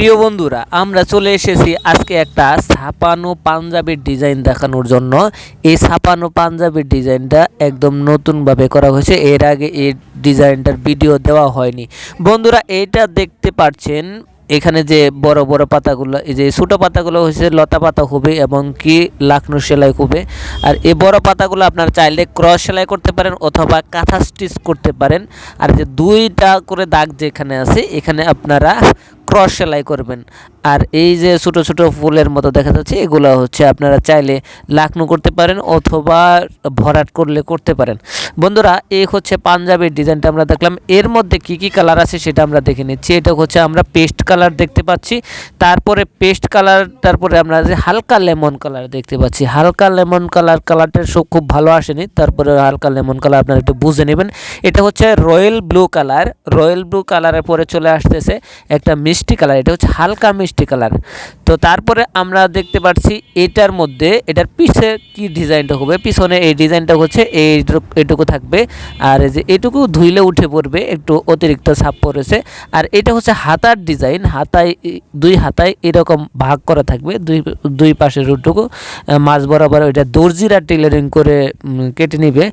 প্রিয় বন্ধুরা, আমরা চলে এসেছি আজকে একটা ছাপানো পাঞ্জাবির ডিজাইন দেখানোর জন্য। এই ছাপানো পাঞ্জাবির ডিজাইনটা একদম নতুনভাবে করা হয়েছে। এর আগে এই ডিজাইনটার ভিডিও দেওয়া হয়নি। বন্ধুরা এইটা দেখতে পাচ্ছেন, এখানে যে বড় বড় পাতাগুলো, এই যে ছোটো পাতাগুলো হচ্ছে লতা পাতা হবে এবং কি লাখনো সেলাই হবে। আর এই বড় পাতাগুলো আপনারা চাইলে ক্রস সেলাই করতে পারেন অথবা কাঁথা স্টিচ করতে পারেন। আর যে দুইটা করে দাগ যেখানে আছে, এখানে আপনারা ক্রস সেলাই করবেন। আর এই যে ছোট ছোট ফুলের মতো দেখা যাচ্ছে, এগুলো হচ্ছে আপনারা চাইলে লাকনু করতে পারেন অথবা ভরাট করলে করতে পারেন। বন্ধুরা, এই হচ্ছে পাঞ্জাবের ডিজাইনটা আমরা দেখলাম। এর মধ্যে কি কি কালার আছে সেটা আমরা দেখে নিচ্ছি। এটা হচ্ছে আমরা পেস্ট কালার দেখতে পাচ্ছি। তারপরে পেস্ট কালার, তারপরে আমরা যে হালকা লেমন কালার দেখতে পাচ্ছি। হালকা লেমন কালার, কালারটা সব খুব ভালো আসেনি। তারপরে হালকা লেমন কালার আপনারা একটু বুঝে নেবেন। এটা হচ্ছে royal blue colour. Royal blue কালারের পরে চলে আসতেছে একটা মিষ্টি কালার। এটা হচ্ছে হালকা মিষ্টি কালার। তো তারপরে আমরা দেখতে পাচ্ছি এটার মধ্যে, এটার পিছে কি ডিজাইনটা হবে? পিছনে এই ডিজাইনটা হচ্ছে এইটুকু এটুকু থাকবে। আর এই যে এটুকু ধুইলে উঠে পড়বে, একটু অতিরিক্ত ছাপ পড়েছে। আর এটা হচ্ছে হাতার ডিজাইন, হাতায়, দুই হাতায় এরকম ভাগ করা থাকবে, দুই দুই পাশের ওটুকু মাঝ বরাবর ওইটা দর্জিরা টেলারিং করে কেটে নিবে।